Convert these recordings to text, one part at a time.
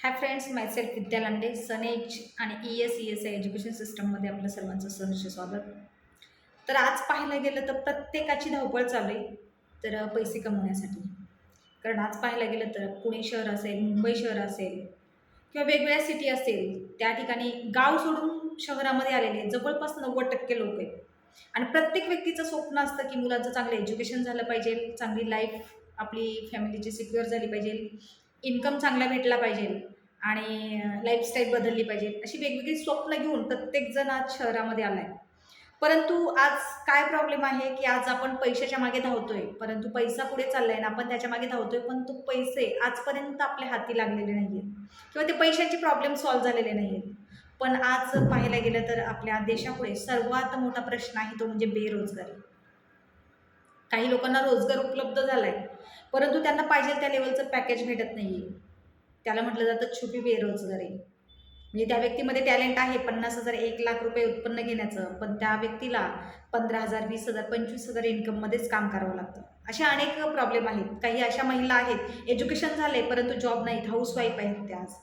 हाय friends myself Vidya Lande सनेज आणि E S E S education सिस्टममध्ये आपलं सर्वांचं सहर्ष स्वागत. तर आज पाहायला गेलं तर प्रत्येकाची धावपळ चालू आहे तर पैसे कमवण्यासाठी. कारण आज पाहायला गेलं तर पुणे शहर असेल मुंबई शहर असेल किंवा वेगवेगळ्या सिटी असेल त्या ठिकाणी गाव सोडून शहरामध्ये आलेले जवळपास नव्वद टक्के लोक आहेत. आणि प्रत्येक व्यक्तीचं स्वप्न असतं की मुलाचं चांगलं एज्युकेशन झालं पाहिजे चांगली लाईफ आपली फॅमिलीची सिक्युअर झाली पाहिजे. इन्कम चांगला भेटला पाहिजे आणि लाईफस्टाईल बदलली पाहिजे अशी वेगवेगळी स्वप्न घेऊन प्रत्येकजण आज शहरामध्ये आला आहे परंतु आज काय प्रॉब्लेम आहे की आज आपण पैशाच्या मागे धावतोय परंतु पैसा पुढे चाललाय ना आपण त्याच्यामागे धावतोय पण तो पैसे आजपर्यंत आपल्या हाती लागलेले नाही आहेत किंवा ते पैशांचे प्रॉब्लेम सॉल्व्ह झालेले नाही आहेत पण आज पाहायला गेलं तर आपल्या देशापुढे सर्वात मोठा प्रश्न आहे तो म्हणजे बेरोजगारी. काही लोकांना रोजगार उपलब्ध झाला आहे परंतु त्यांना पाहिजे त्या लेवलचं पॅकेज भेटत नाही आहे त्याला म्हटलं जातं छुपी बेरोजगारी. म्हणजे त्या व्यक्तीमध्ये टॅलेंट आहे पन्नास हजार एक लाख रुपये उत्पन्न घेण्याचं. पण त्या व्यक्तीला पंधरा हजार वीस हजार पंचवीस हजार इन्कममध्येच काम करावं लागतं. अशा अनेक प्रॉब्लेम आहेत. काही अशा महिला आहेत. एज्युकेशन झाले परंतु जॉब नाहीत. हाऊसवाईफ आहेत त्या आज.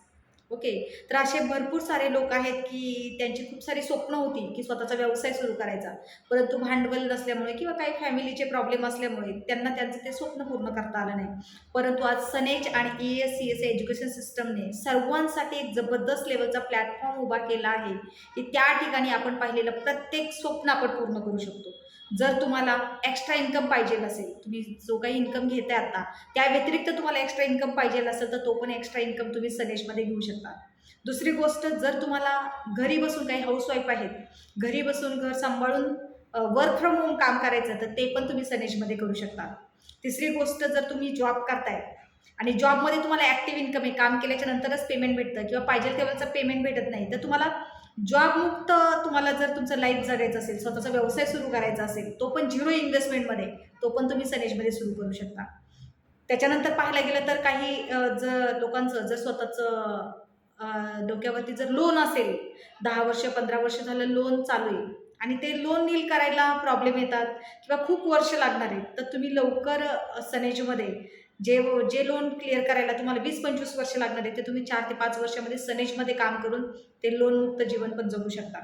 ओके? तर असे भरपूर सारे लोक आहेत की त्यांची खूप सारी स्वप्न होती की स्वतःचा व्यवसाय सुरू करायचा. परंतु भांडवल नसल्यामुळे किंवा काही फॅमिलीचे प्रॉब्लेम असल्यामुळे त्यांना त्यांचं ते स्वप्न पूर्ण करता आलं नाही. परंतु आज सनेज आणि E S C S education सिस्टमने सर्वांसाठी एक जबरदस्त लेवलचा प्लॅटफॉर्म उभा केला आहे. की त्या ठिकाणी आपण पाहिलेलं प्रत्येक स्वप्न आपण पूर्ण करू शकतो. जर तुम्हाला एक्स्ट्रा इन्कम पाहिजे असेल तुम्ही जो काही इन्कम घेताय आता त्या व्यतिरिक्त तुम्हाला एक्स्ट्रा इन्कम पाहिजे असेल तर तो पण एक्स्ट्रा इन्कम तुम्ही सनेशमध्ये घेऊ शकता. दुसरी गोष्ट जर तुम्हाला घरी बसून काही हाऊसवाईफ आहेत घरी बसून घर सांभाळून वर्क फ्रॉम होम काम करायचं तर ते पण तुम्ही सनेशमध्ये करू शकता. तिसरी गोष्ट जर तुम्ही जॉब करताय आणि जॉबमध्ये तुम्हाला ॲक्टिव्ह इन्कम आहे काम केल्याच्या नंतरच पेमेंट भेटतं किंवा पाहिजे तेव्हाचं पेमेंट भेटत नाही तर तुम्हाला जॉबमुक्त तुम्हाला जर तुमचं लाईफ जगायचं असेल स्वतःचा व्यवसाय सुरू करायचा असेल तो पण झिरो इन्व्हेस्टमेंटमध्ये तो पण तुम्ही सनेजमध्ये सुरू करू शकता. त्याच्यानंतर पाहायला गेलं तर काही जर लोकांचं जर स्वतःचं डोक्यावरती जर लोन असेल दहा वर्ष पंधरा वर्ष झालं लोन चालू आहे आणि ते लोन नील करायला प्रॉब्लेम येतात किंवा खूप वर्ष लागणार आहेत तर तुम्ही लवकर सनेजमध्ये जे जे लोन क्लिअर करायला तुम्हाला वीस पंचवीस वर्ष लागणार आहे ते तुम्ही चार ते पाच वर्षामध्ये सनेजमध्ये काम करून ते लोनमुक्त जीवन पण जगू शकता.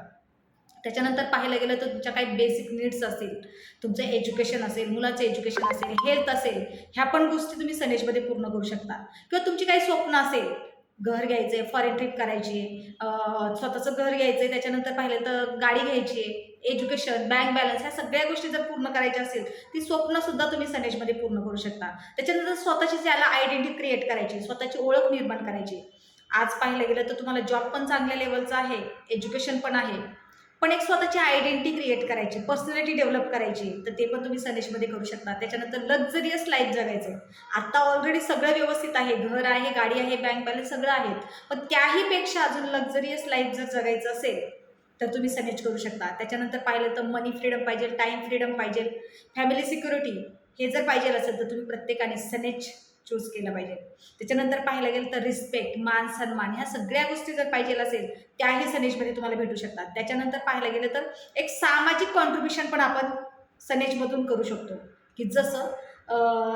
त्याच्यानंतर पाहायला गेलं तर तुमच्या काही बेसिक नीड्स असतील तुमचं एज्युकेशन असेल मुलाचं एज्युकेशन असेल हेल्थ असेल ह्या पण गोष्टी तुम्ही सनेजमध्ये पूर्ण करू शकता. किंवा तुमची काही स्वप्न असेल घर घ्यायचं आहे फॉरेन ट्रिप करायची आहे स्वतःचं घर घ्यायचं आहे त्याच्यानंतर पाहिलं तर गाडी घ्यायची आहे एज्युकेशन बँक बॅलन्स ह्या सगळ्या गोष्टी जर पूर्ण करायच्या असेल ती स्वप्न सुद्धा तुम्ही सनेजमध्ये पूर्ण करू शकता. त्याच्यानंतर स्वतःची ज्याला आयडेंटिटी क्रिएट करायची स्वतःची ओळख निर्माण करायची. आज पाहिलं गेलं तर तुम्हाला जॉब पण चांगल्या लेवलचा आहे एज्युकेशन पण आहे. पण एक स्वतःची आयडेंटिटी क्रिएट करायची पर्सनॅलिटी डेव्हलप करायची तर ते पण तुम्ही सनेजमध्ये करू शकता. त्याच्यानंतर लक्झरियस लाईफ जगायचं. आहे आता ऑलरेडी सगळं व्यवस्थित आहे घर आहे गाडी आहे बँक बॅलन्स सगळं आहे पण त्याहीपेक्षा अजून लक्झरियस लाईफ जर जगायचं असेल तर तुम्ही सनेज करू शकता. त्याच्यानंतर पाहिलं तर मनी फ्रीडम पाहिजे टाईम फ्रीडम पाहिजे फॅमिली सिक्युरिटी हे जर पाहिजे असेल तर तुम्ही प्रत्येकाने सनेच चूज केलं पाहिजे. त्याच्यानंतर पाहायला गेलं तर रिस्पेक्ट मान सन्मान ह्या सगळ्या गोष्टी जर पाहिजे असेल त्याही सनेजमध्ये तुम्हाला भेटू शकतात. त्याच्यानंतर पाहायला गेलं तर एक सामाजिक कॉन्ट्रीब्युशन पण आपण सनेजमधून करू शकतो. की जसं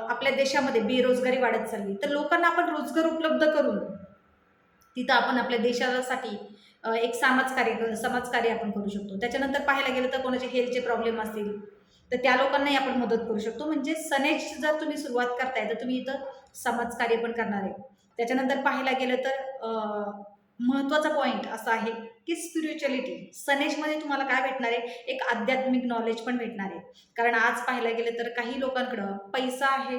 आपल्या देशामध्ये बेरोजगारी वाढत चालली तर लोकांना आपण रोजगार उपलब्ध करून तिथं आपण आपल्या देशासाठी एक समाजकार्य समाजकार्य आपण करू शकतो. त्याच्यानंतर पाहायला गेलं तर कोणाचे हेल्थचे प्रॉब्लेम असतील तर त्या लोकांनाही आपण मदत करू शकतो. म्हणजे सनेज जर तुम्ही सुरुवात करताय तर तुम्ही इथं समाजकार्य पण करणार आहे. त्याच्यानंतर पाहायला गेलं तर महत्त्वाचा पॉईंट असा आहे की स्पिरिच्युअलिटी सनेजमध्ये तुम्हाला काय भेटणार आहे? एक आध्यात्मिक नॉलेज पण भेटणार आहे. कारण आज पाहायला गेलं तर काही लोकांकडं पैसा आहे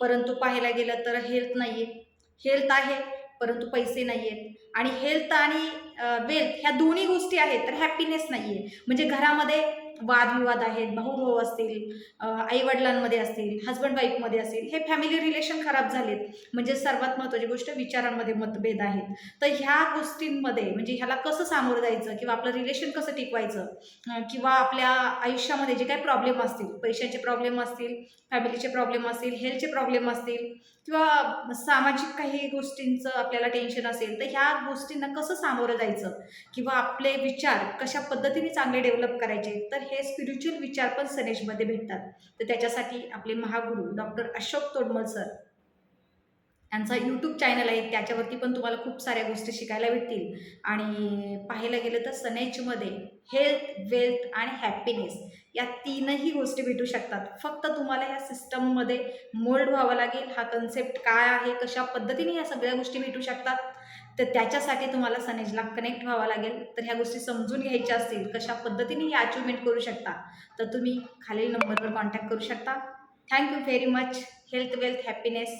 परंतु पाहायला गेलं तर हेल्थ नाही आहे हेल्थ आहे परंतु पैसे नाही आहेत आणि हेल्थ आणि वेल्थ ह्या दोन्ही गोष्टी आहेत तर हॅपीनेस नाही आहे म्हणजे घरामध्ये वादविवाद आहेत भाऊभाऊ असतील आईवडिलांमध्ये असतील हजबंड वाईफमध्ये असतील हे फॅमिली रिलेशन खराब झालेत. म्हणजे सर्वात महत्त्वाची गोष्ट विचारांमध्ये मतभेद आहेत. तर ह्या गोष्टींमध्ये म्हणजे ह्याला कसं सामोरं जायचं किंवा आपलं रिलेशन कसं टिकवायचं किंवा आपल्या आयुष्यामध्ये जे काही प्रॉब्लेम असतील पैशाचे प्रॉब्लेम असतील फॅमिलीचे प्रॉब्लेम असतील हेल्थचे प्रॉब्लेम असतील किंवा सामाजिक काही गोष्टींचं आपल्याला टेन्शन असेल तर ह्या गोष्टींना कसं सामोरं जायचं? किंवा आपले विचार कशा पद्धतीने चांगले डेव्हलप करायचे? तर हे स्पिरिच्युअल विचार पण सनेजमध्ये भेटतात. तर त्याच्यासाठी आपले महागुरु डॉक्टर अशोक तोडमल सर यांचा यूट्यूब चॅनल आहे. त्याच्यावरती पण तुम्हाला खूप साऱ्या गोष्टी शिकायला भेटतील. आणि पाहायला गेलं तर सनेजमध्ये हेल्थ वेल्थ आणि हॅपीनेस या तीनही गोष्टी भेटू शकतात. फक्त तुम्हाला ह्या सिस्टममध्ये मोल्ड व्हावं लागेल. हा कन्सेप्ट काय आहे? कशा पद्धतीने या सगळ्या गोष्टी भेटू शकतात? तर त्याच्यासाठी तुम्हाला सनेजला कनेक्ट व्हावं लागेल. तर ह्या गोष्टी समजून घ्यायच्या असतील कशा पद्धतीने ही अचिव्हमेंट करू शकता तर तुम्ही खालील नंबरवर कॉन्टॅक्ट करू शकता. Thank you very much health wealth happiness